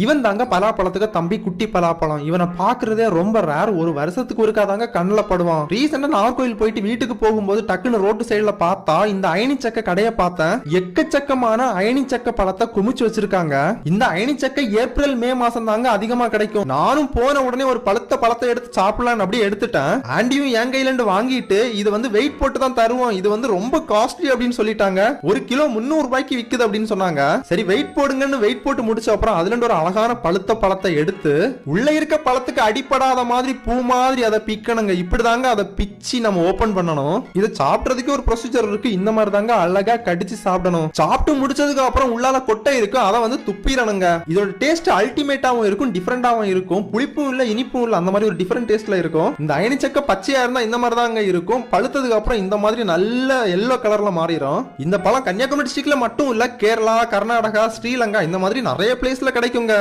இவன் தாங்க பலாப்பழத்துக்கு தம்பி குட்டி பலாப்பழம். இவனை பாக்குறதே ரொம்ப ரேர் ஒரு வருஷத்துக்கு ஒருக்காதாங்க கண்ணில் படுவான். ரீசெண்டா நாகர்கோயில் போயிட்டு வீட்டுக்கு போகும்போது டக்குன்னு ரோட்டு சைடுல பார்த்தா இந்த அயனி கடையை பார்த்தேன். எக்கச்சக்கமான அயனிச்சக்க பழத்தை குமிச்சு வச்சிருக்காங்க. இந்த அயனி ஏப்ரல் மே மாசம் தாங்க அதிகமா கிடைக்கும். நானும் போன உடனே ஒரு பழுத்த பழத்தை எடுத்து சாப்பிடலாம்னு அப்படியே எடுத்துட்டேன். ஆண்டியும் என் கையில இருந்து வாங்கிட்டு இது வந்து வெயிட் போட்டு தான் தருவோம். இது வந்து ரொம்ப காஸ்ட்லி அப்படின்னு சொல்லிட்டாங்க. ஒரு கிலோ முந்நூறு ரூபாய்க்கு விக்குது அப்படின்னு சொன்னாங்க. சரி வெயிட் போடுங்கன்னு வெயிட் போட்டு முடிச்ச அப்புறம் அதுல ஒரு அழகான பழுத்த பழத்தை எடுத்து உள்ள இருக்க பழத்துக்கு அடிப்படாத மாதிரி பூ மாதிரி அதை பிக்கணுங்க. இப்படிதாங்க அதை பிச்சு நம்ம ஓபன் பண்ணணும். இதை சாப்பிடுறதுக்கு ஒரு ப்ரொசீஜர் இருக்கு. இந்த மாதிரி தாங்க அழகா கடிச்சு சாப்பிடணும். சாப்பிட்டு முடிச்சதுக்கு அப்புறம் உள்ளால கொட்டை இருக்கும் அதை வந்து துப்பிடணுங்க. இதோட டேஸ்ட் அல்டிமேட்டாவும் இருக்கும் டிஃப்ரெண்டாவும் இருக்கும். புளிப்பும் இல்ல இனிப்பும் இல்ல. அந்த மாதிரி ஒரு டிஃப்ரெண்ட் டேஸ்ட்ல இருக்கும். இந்த அயனிச்சக்க பச்சையா இருந்தா இந்த மாதிரி தாங்க இருக்கும். பழுத்ததுக்கு அப்புறம் இந்த மாதிரி நல்ல எல்லோ கலர்ல மாறிடும். இந்த பழம் கன்னியாகுமரி டிஸ்ட்ரிக்ட்ல மட்டும் இல்ல. கேரளா கர்நாடகா ஸ்ரீலங்கா இந்த மாதிரி நிறைய பிளேஸ்ல கிடைக்குங்க.